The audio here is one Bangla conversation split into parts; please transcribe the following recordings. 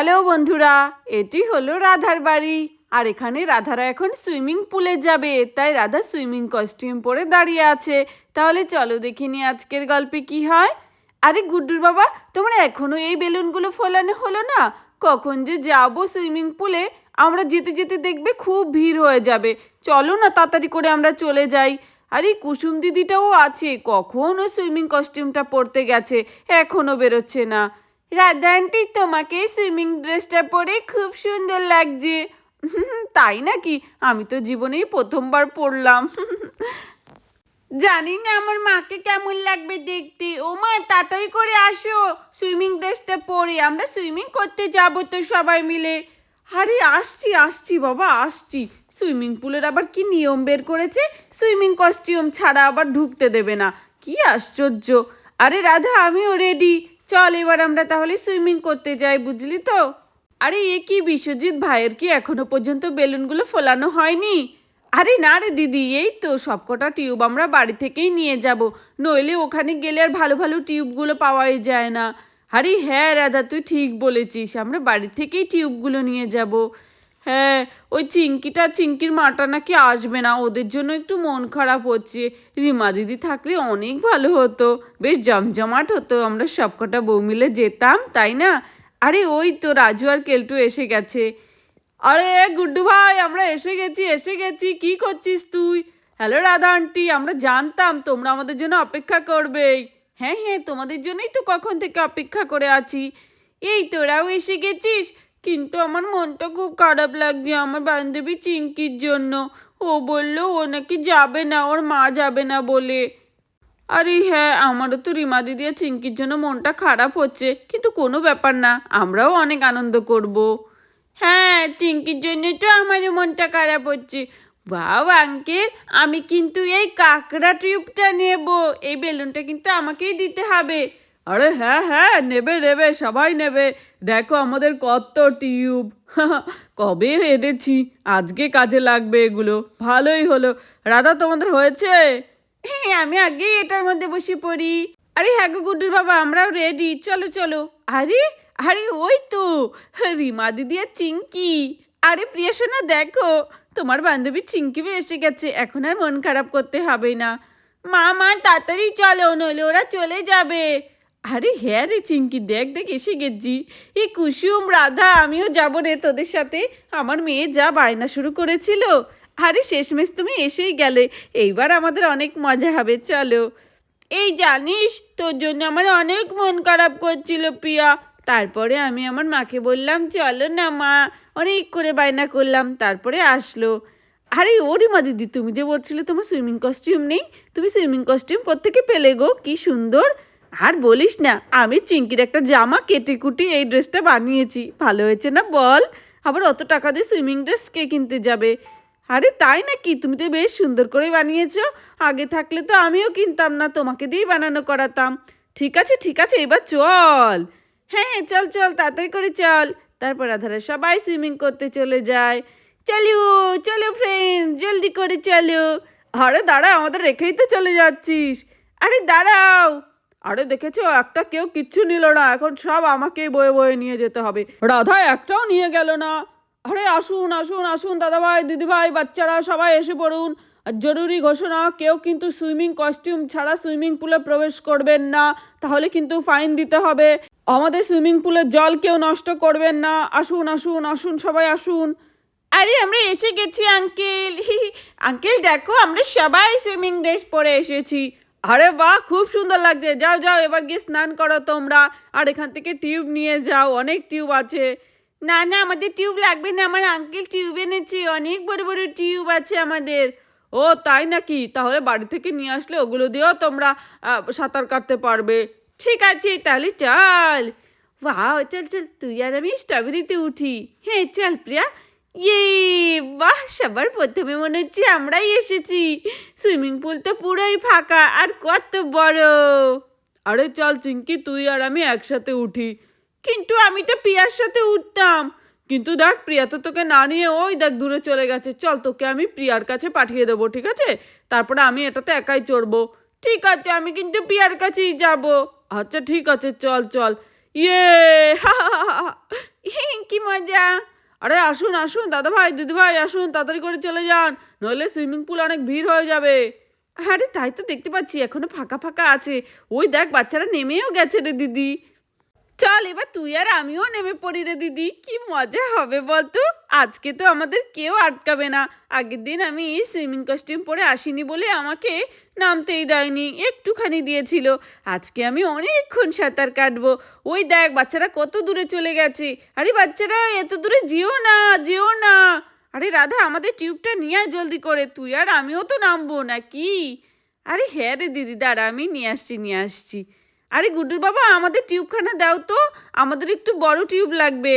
হ্যালো বন্ধুরা, এটি হলো রাধার বাড়ি। আর এখানে রাধারা এখন সুইমিং পুলে যাবে, তাই রাধা সুইমিং কস্টিউম পরে দাঁড়িয়ে আছে। তাহলে চলো দেখিনি আজকের গল্পে কি হয়। আরে গুড্ডুর বাবা, তোমরা এখনও এই বেলুনগুলো ফোলানো হলো না? কখন যে যাব সুইমিং পুলে, আমরা যেতে যেতে দেখবে খুব ভিড় হয়ে যাবে। চলো না তাড়াতাড়ি করে আমরা চলে যাই। আরে কুসুম দিদিটাও আছে কখনও সুইমিং কস্টিউমটা পরতে গেছে এখনও বেরোচ্ছে না। রাধা আন্টি, তোমাকে সুইমিং ড্রেসটা পরে খুব সুন্দর লাগছে। তাই নাকি? আমি তো জীবনেই প্রথমবার পরলাম। জানি না আমার মাকে কেমন লাগবে দেখতে। ও মা, তাড়াতাড়ি করে আসো। সুইমিং ড্রেসটা পরে আমরা সুইমিং করতে যাব তো সবাই মিলে। আরে, আসছি আসছি বাবা, আসছি। সুইমিং পুলের আবার কি নিয়ম বের করেছে? সুইমিং কস্টিউম ছাড়া আবার ঢুকতে দেবে না। কি আশ্চর্য। আরে রাধা, আমিও রেডি চল, এবার আমরা তাহলে সুইমিং করতে যাই, বুঝলি তো? আরে, এ কি বিশ্বজিৎ ভাইয়ের কি এখনও পর্যন্ত বেলুনগুলো ফোলানো হয়নি? আরে না রে দিদি, এই তো সবকটা টিউব আমরা বাড়ি থেকেই নিয়ে যাব, নইলে ওখানে গেলে আর ভালো ভালো টিউবগুলো পাওয়াই যায় না। আরে হ্যাঁ রাধা, তুই ঠিক বলেছিস, আমরা বাড়ি থেকেই টিউবগুলো নিয়ে যাব। হ্যাঁ ওই চিঙ্কিটা চিঙ্কির মাটা নাকি আসবে না। ওদের জন্য একটু মন খারাপ হচ্ছে। রিমা দিদি থাকলে অনেক ভালো হতো। বেশ জমজমাট হতো। আমরা সবকটা বউ মিলে যেতাম, তাই না? আরে ওই তো রাজু আর কেলটু এসে গেছে। আরে গুড্ডু ভাই, আমরা এসে গেছি এসে গেছি। কি করছিস তুই? হ্যালো রাধা আন্টি, আমরা জানতাম তোমরা আমাদের জন্য অপেক্ষা করবেই হ্যাঁ হ্যাঁ তোমাদের জন্যই তো কখন থেকে অপেক্ষা করে আছি। এই তোরাও এসে গেছিস? কিন্তু আমার মনটা খুব খারাপ লাগছে আমার বান্ধবী চিঙ্কির জন্য। ও বলল, ও নাকি যাবে না, ওর মা যাবে না বলে। আরে হ্যাঁ আমারও তো রিমা দিদি আর চিঙ্কির জন্য মনটা খারাপ হচ্ছে, কিন্তু কোনো ব্যাপার না, আমরাও অনেক আনন্দ করব। হ্যাঁ চিঙ্কির জন্য তো আমারও মনটা খারাপ হচ্ছে। বাও আঙ্কেল, আমি কিন্তু এই কাঁকড়া টিউবটা নেব। এই বেলুনটা কিন্তু আমাকেই দিতে হবে। আরে হ্যাঁ হ্যাঁ নেবে নেবে সবাই নেবে। দেখো আমাদের কত টিউব। কবে এনেছি? আজকে কাজে লাগবে এগুলো। ভালোই হলো। রাধা তোমাদের হয়েছে? হ্যাঁ আমি আগেই এটার মধ্যে বসে পড়ি। আরে হ্যাঁ গো গুড্ডুর বাবা আমরাও রেডি চলো চলো। আরে আরে ওই তো। রিমা দিদি আর চিঙ্কি। আরে প্রিয়া সোনা দেখো। তোমার বান্ধবী চিঙ্কি এসে গেছে এখন আর মন খারাপ করতে হবে না। মা মা তাড়াতাড়ি চলো নইলে ওরা চলে যাবে। আরে হ্যাঁ রে চিঙ্কি, দেখ দেখ, এসে গেছি। এই কুসুম রাধা, আমিও যাব রে তোদের সাথে। আমার মেয়ে যা বায়না শুরু করেছিল। আরে শেষমেশ তুমি এসেই গেলে। এইবার আমাদের অনেক মজা হবে, চলো। এই জানিস, তোর জন্য আমার অনেক মন খারাপ করছিল প্রিয়া। তারপরে আমি আমার মাকে বললাম, চলো না মা। অনেক করে বায়না করলাম, তারপরে আসলো। আরে ওরে মা দিদি, তুমি যে বলছিলে তোমার সুইমিং কস্টিউম নেই? তুমি সুইমিং কস্টিউম কোত্থেকে পেলে গো? কি সুন্দর। আর বলিস না, আমি চিঙ্কির একটা জামা কেটে কুটি এই ড্রেসটা বানিয়েছি। ভালো হয়েছে না বল? আবার অত টাকা দিয়ে সুইমিং ড্রেস কে কিনতে যাবে? আরে তাই নাকি? তুমি তো বেশ সুন্দর করে বানিয়েছো। আগে থাকলে তো আমিও কিনতাম না, তোমাকে দিয়েই বানানো করাতাম। ঠিক আছে ঠিক আছে, এবার চল। হ্যাঁ চল চল, তাড়াতাড়ি করে চল। তারপর আধারে সবাই সুইমিং করতে চলে যায়। চলো চলো ফ্রেন্ড জলদি করে চলো। আরে দাঁড়া, আমাদের রেখেই তো চলে যাচ্ছিস। আরে দাঁড়াও। আরে দেখেছ, একটা কেউ কিচ্ছু নিল না, এখন সব আমাকেই বয়ে বয়ে নিয়ে যেতে হবে। রাধা একটাও নিয়ে গেল না। আরে আসুন আসুন আসুন, দাদাভাই, দিদিভাই, বাচ্চারা সবাই এসে পড়ুন। আর জরুরি ঘোষণা, কেউ কিন্তু সুইমিং কস্টিউম ছাড়া সুইমিং পুলে প্রবেশ করবেন না, তাহলে কিন্তু ফাইন দিতে হবে। আমাদের সুইমিং পুলের জল কেউ নষ্ট করবেন না। আসুন আসুন আসুন, সবাই আসুন। আরে আমরা এসে গেছি, আঙ্কেল। আঙ্কেল, দেখো, আমরা সবাই সুইমিং ড্রেস পরে এসেছি। আরে বাহ, খুব সুন্দর লাগছে। যাও যাও, এবার গিয়ে স্নান করো তোমরা। আর এখান থেকে টিউব নিয়ে যাও, অনেক টিউব আছে। না না, আমাদের টিউব লাগবে না, আমার আঙ্কেল টিউব এনেছে, অনেক বড় বড় টিউব আছে আমাদের। ও, তাই নাকি? তাহলে বাড়ি থেকে নিয়ে আসলে ওগুলো দিয়েও তোমরা সাঁতার কাটতে পারবে। ঠিক আছে, তাহলে চল। বাহ চল চল, তুই আর আমি স্ট্রবেরিতে উঠি। হ্যাঁ চল, প্রিয়া। ইয়ে বাহ, সবার প্রথমে মনে হচ্ছে আমরাই এসেছি। সুইমিং পুল তো পুরোই ফাঁকা, আর কত বড়। আরে চল চিঙ্কি, তুই আর আমি একসাথে উঠি। কিন্তু আমি তো প্রিয়ার সাথে উঠতাম। কিন্তু দেখ, প্রিয়া তো তোকে না নিয়ে ওই দেখ, দূরে চলে গেছে। চল, তোকে আমি প্রিয়ার কাছে পাঠিয়ে দেবো, ঠিক আছে? তারপরে আমি এটাতে একাই চড়বো। ঠিক আছে, আমি কিন্তু প্রিয়ার কাছেই যাব। আচ্ছা ঠিক আছে, চল চল। ইয়ে হা হা। আরে আসুন আসুন দাদা ভাই দিদি ভাই আসুন, তাড়াতাড়ি করে চলে যান, নইলে সুইমিং পুল অনেক ভিড় হয়ে যাবে। আরে তাই তো দেখতে পাচ্ছি, এখনও ফাঁকা ফাঁকা আছে। ওই দেখ, বাচ্চারা নেমেও গেছে রে দিদি। চল এবার তুই আর আমিও নেমে পড়ি রে দিদি। কি মজা হবে বলতো? আজকে তো আমাদের কেউ আটকাবে না। আগের দিন আমি সুইমিং কস্টিউম পরে আসিনি বলে আমাকে নামতেই দেয়নি। একটুখানি দিয়েছিল। আজকে আমি অনেকক্ষণ সাঁতার কাটবো। ওই দেখ, বাচ্চারা কত দূরে চলে গেছে। আরে বাচ্চারা, এত দূরে যেও না যেও না। আরে রাধা, আমাদের টিউবটা নিয়ে আয় জলদি করে। তুই আর আমিও তো নামবো না কি আরে হ্যাঁ রে দিদি, দাঁড়া, আমি নিয়ে আসছি নিয়ে আসছি। আরে গুড্ডুর বাবা, আমাদের টিউবখানা দাও তো। আমাদের একটু বড় টিউব লাগবে।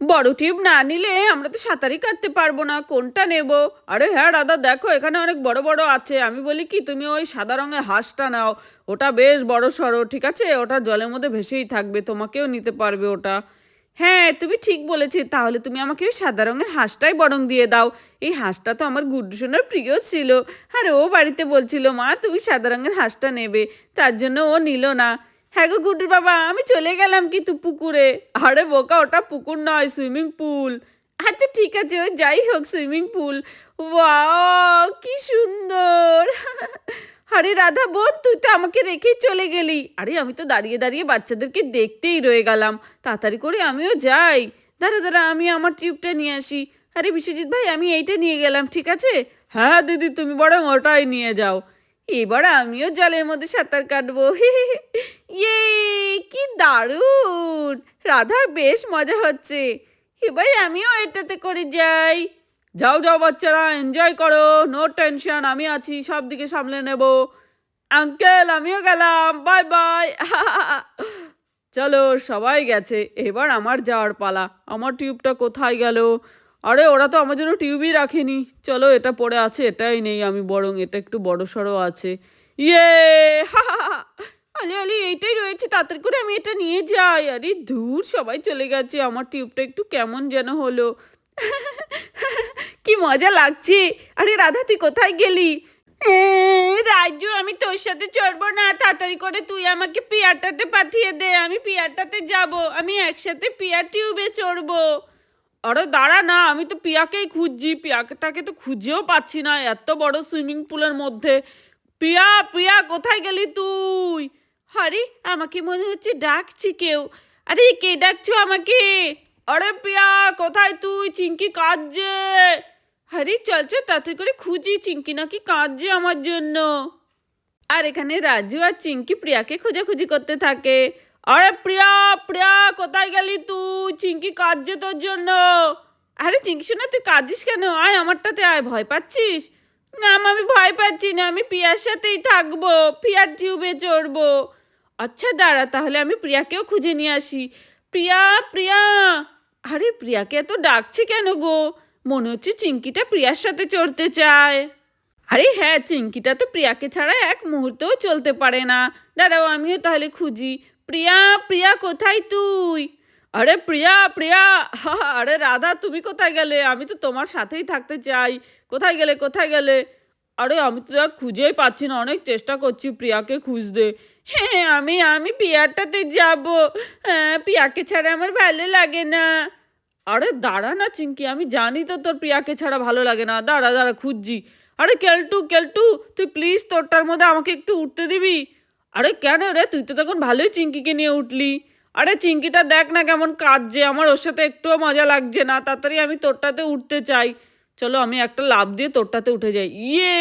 বড় টিউব না নিলে আমরা তো সাঁতারই কাটতে পারব না, কোনটা নেব? আরে হ্যাঁ দাদা দেখো এখানে অনেক বড় বড় আছে। আমি বলি কি, তুমি ওই সাদা রঙের হাঁসটা নাও। ওটা বেশ বড় সড়ো, ঠিক আছে? ওটা জলের মধ্যে ভেসেই থাকবে, তোমাকেও নিতে পারবে ওটা। হ্যাঁ তুমি ঠিক বলেছি। তাহলে তুমি আমাকে ওই সাদা রঙের হাঁসটাই বরং দিয়ে দাও। এই হাঁসটা তো আমার গুড্ডু সোনার প্রিয় ছিল। আর ও বাড়িতে বলছিল, মা, তুমি সাদা রঙের হাঁসটা নেবে। তার জন্য ও নিল না। হ্যাঁ গো গুড্ডুর বাবা, আমি চলে গেলাম কিন্তু পুকুরে? আরে বোকা, ওটা পুকুর নয়, সুইমিং পুল। আচ্ছা ঠিক আছে যাই হোক, সুইমিং পুল। ওয়াও, কি সুন্দর। আরে রাধা বোন, তুই তো আমাকে রেখেই চলে গেলি। আরে, আমি তো দাঁড়িয়ে দাঁড়িয়ে বাচ্চাদেরকে দেখতেই রয়ে গেলাম। তাড়াতাড়ি করে আমিও যাই। দাঁড়া দাঁড়া, আমি আমার টিউবটা নিয়ে আসি। আরে, বিশ্বজিৎ ভাই, আমি এইটা নিয়ে গেলাম, ঠিক আছে? হ্যাঁ দিদি, তুমি বরং ওটাই নিয়ে যাও। এবার আমিও জলের মধ্যে সাঁতার কাটবো। ইয়ে কি দারুণ! রাধা, বেশ মজা হচ্ছে। এবার আমিও এটাতে করে যাই। যাও যাও বাচ্চারা এনজয় করো। নো টেনশন আমি আছি, সব দিকে সামলে নেব। আঙ্কেল আমিও গেলাম। বাই বাই চলো, সবাই গেছে। এবার আমার যাওয়ার পালা। আমার টিউবটা কোথায় গেল? আরে, ওরা তো আমার জন্য টিউবই রাখেনি। চলো, এটা পড়ে আছে, এটাই নেই আমি, বরং এটা একটু বড় সড়ো আছে। ইয়ে আলি আলি, এইটাই রয়েছে, তাড়াতাড়ি করে আমি এটা নিয়ে যাই। আরে দূর সবাই চলে গেছে, আমার টিউবটা একটু কেমন যেন হলো। কি মজা লাগছে। আরে, রাধা, তুই কোথায় গেলি? রাজু, আমি তোর সাথে চড়বো না, তাড়াতাড়ি করে তুই আমাকে পিয়ারটাতে পাঠিয়ে দে, আমি পিয়ারটাতে যাব, আমি একসাথে পিয়ার টিউবে চড়বো। আরে, দাঁড়া না, আমি তো পিয়াকেই খুঁজছি, পিয়াটাকে তো খুঁজেও পাচ্ছি না, এত বড় সুইমিং পুলের মধ্যে। পিয়া পিয়া, কোথায় গেলি তুই? আরে আমাকে মনে হচ্ছে ডাকছি কেউ। আরে, কে ডাকছো আমাকে? আরে পিয়া, কোথায় তুই? চিঙ্কি কাঁদছে। আরে চল চল, তাড়াতাড়ি করে খুঁজি। চিঙ্কি নাকি কাঁদছে আমার জন্য। আর এখানে রাজু আর চিঙ্কি প্রিয়াকে খোঁজাখুঁজি করতে থাকে। আরে প্রিয়া প্রিয়া, কোথায় গেলি তুই? চিঙ্কি কাঁদছে তোর জন্য। আরে চিঙ্কি শোনা তুই কাঁদছিস কেন? আয়, আমারটাতে আয়, ভয় পাচ্ছিস? না, আমি ভয় পাচ্ছি না, আমি প্রিয়ার সাথেই থাকব প্রিয়ার টিউবে চড়বো। আচ্ছা দাঁড়া, তাহলে আমি প্রিয়াকেও খুঁজে নিয়ে আসি। প্রিয়া প্রিয়া! আরে, প্রিয়াকে এত ডাকছে কেন গো? মনে হচ্ছে চিঙ্কিটা প্রিয়ার সাথে চড়তে চায়। আরে হ্যাঁ চিঙ্কিটা তো প্রিয়াকে ছাড়া এক মুহূর্তেও চলতে পারে না। দাঁড়াও, আমিও তাহলে খুঁজি। প্রিয়া প্রিয়া, কোথায় তুই? আরে, প্রিয়া প্রিয়া! আরে, রাধা, তুমি কোথায় গেলে? আমি তো তোমার সাথেই থাকতে চাই। কোথায় গেলে কোথায় গেলে? আরে, আমি তো খুঁজেই পাচ্ছি না। অনেক চেষ্টা করছি প্রিয়াকে খুঁজতে। হ্যাঁ আমি আমি পিয়ারটাতে যাব। হ্যাঁ পিয়াকে ছাড়া আমার ভালো লাগে না। আরে দাঁড়া না চিঙ্কি আমি জানি তো তোর প্রিয়াকে ছাড়া ভালো লাগে না। দাঁড়া দাঁড়া খুঁজছি। আরে কেলটু কেলটু তুই প্লিজ তোরটার মধ্যে আমাকে একটু উঠতে দিবি? আরে কেন রে? তুই তো তখন ভালোই চিঙ্কিকে নিয়ে উঠলি। আরে চিঙ্কিটা দেখ না কেমন কাঁদছে। আমার ওর সাথে একটুও মজা লাগছে না। তাড়াতাড়ি আমি তোরটাতে উঠতে চাই। চলো আমি একটা লাভ দিয়ে তোরটাতে উঠে যাই। ইয়ে!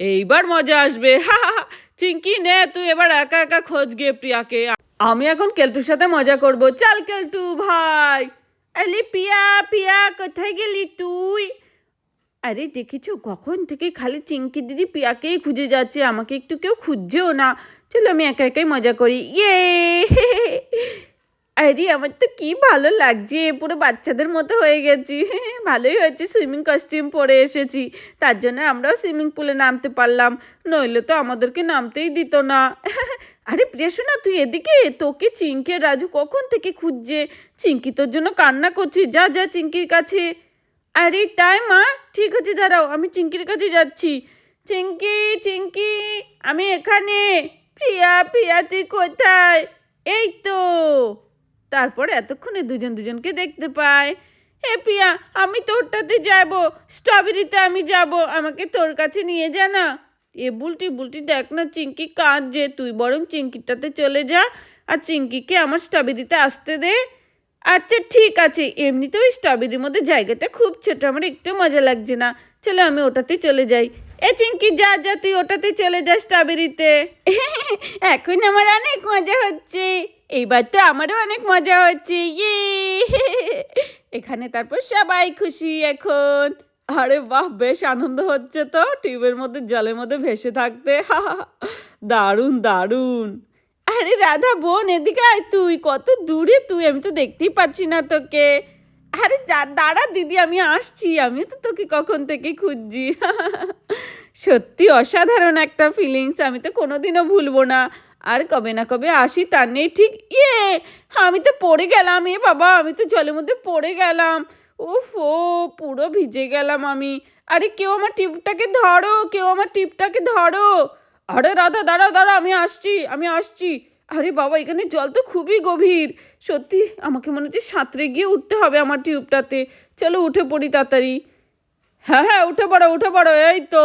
এইবার মজা আসবে। হা হা, হা। চিঙ্কি, নে, তুই এবার একা একা খোঁজ গিয়ে প্রিয়াকে আমি এখন কেলটুর সাথে মজা করব। চল কেলটু ভাই। আরে পিয়া পিয়া কোথায় গেলি তুই? আরে, দেখেছ? কখন থেকে খালি চিঙ্কি দিদি পিয়াকেই খুঁজে যাচ্ছে, আমাকে একটু কেউ খুঁজছেও না। চলো, আমি একা একাই মজা করি। ইয়ে! আরে, আমার তো কি ভালো লাগছে। পুরো বাচ্চাদের মতো হয়ে গেছি। ভালোই হয়েছে সুইমিং কস্টিউম পরে এসেছি। তার জন্য আমরাও সুইমিং পুলে নামতে পারলাম। নইলে তো আমাদেরকে নামতেই দিত না। আরে প্রিয়াসোনা তুই এদিকে তোকে চিঙ্কি রাজু কখন থেকে খুঁজছে? চিঙ্কি তোর জন্য কান্না করছি। যা যা চিঙ্কির কাছে। আরে, তাই মা? ঠিক আছে, দাঁড়াও, আমি চিঙ্কির কাছে যাচ্ছি। চিঙ্কি চিঙ্কি আমি এখানে। প্রিয়া প্রিয়া, তুই কোথায়? এই তো। তারপর এতক্ষণে দুজন দুজনকে দেখতে পায়। হে পিয়া, আমি তোরটাতে যাব। স্ট্রবেরিতে আমি যাব। আমাকে তোর কাছে নিয়ে যা না। এ বুলটি বুলটি দেখ না চিঙ্কি কাঁদ যে তুই বরং চিঙ্কিটাতে চলে যা আর চিঙ্কিকে আমার স্ট্রবেরিতে আসতে দে। আচ্ছা ঠিক আছে। এমনিতেও স্ট্রবেরির মধ্যে জায়গাটা খুব ছোট। আমার একটু মজা লাগছে না। চলো আমি ওটাতে চলে যাই। এ চিঙ্কি যা যা। তুই ওটাতে চলে যা স্ট্রবেরিতে। এখন আমার অনেক মজা হচ্ছে। এইবার তো আমারও অনেক মজা হচ্ছে ইয়ে। এখানে তারপর সবাই খুশি এখন। আরে বাহ, বেশ আনন্দ হচ্ছে তো, টিউবের মধ্যে, জলের মধ্যে ভেসে থাকতে। দারুণ দারুণ। আরে রাধা বোন, এদিকে আয় তুই, কত দূরে তুই, আমি তো দেখতেই পাচ্ছি না তোকে। আরে যা, দাঁড়া দিদি, আমি আসছি, আমিও তো তোকে কখন থেকে খুঁজছি। সত্যি অসাধারণ একটা ফিলিংস আমি তো কোনোদিনও ভুলবো না। আর কবে না কবে আসি তার নেই, ঠিক ইয়ে আমি তো পড়ে গেলাম, এ বাবা, আমি তো জলের মধ্যে পড়ে গেলাম। ও, পুরো ভিজে গেলাম আমি। আরে কেউ আমার টিপটাকে ধরো, কেউ আমার টিপটাকে ধরো। আরে রাধা দাঁড়া দাঁড়া আমি আসছি আমি আসছি। আরে বাবা, এখানে জল তো খুবই গভীর। সত্যি, আমাকে মনে হচ্ছে সাঁতরে গিয়ে উঠতে হবে আমার টিউবটাতে। চলো, উঠে পড়ি তাড়াতাড়ি। হ্যাঁ হ্যাঁ উঠে পড়ো উঠে পড়ো, এই তো।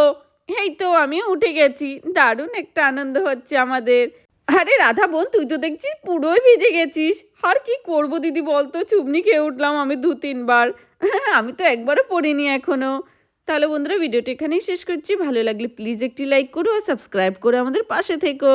এই তো আমি উঠে গেছি। দারুণ একটা আনন্দ হচ্ছে আমাদের। আরে রাধা বোন, তুই তো দেখছিস পুরোই ভিজে গেছিস। আর কি করব দিদি বলতো? চুবনি খেয়ে উঠলাম আমি দু, তিনবার। আমি তো একবারও পড়িনি এখনও। তাহলে বন্ধুরা, ভিডিওটি এখানেই শেষ করছি। ভালো লাগলে প্লিজ একটি লাইক করো আর সাবস্ক্রাইব করে আমাদের পাশে থেকো।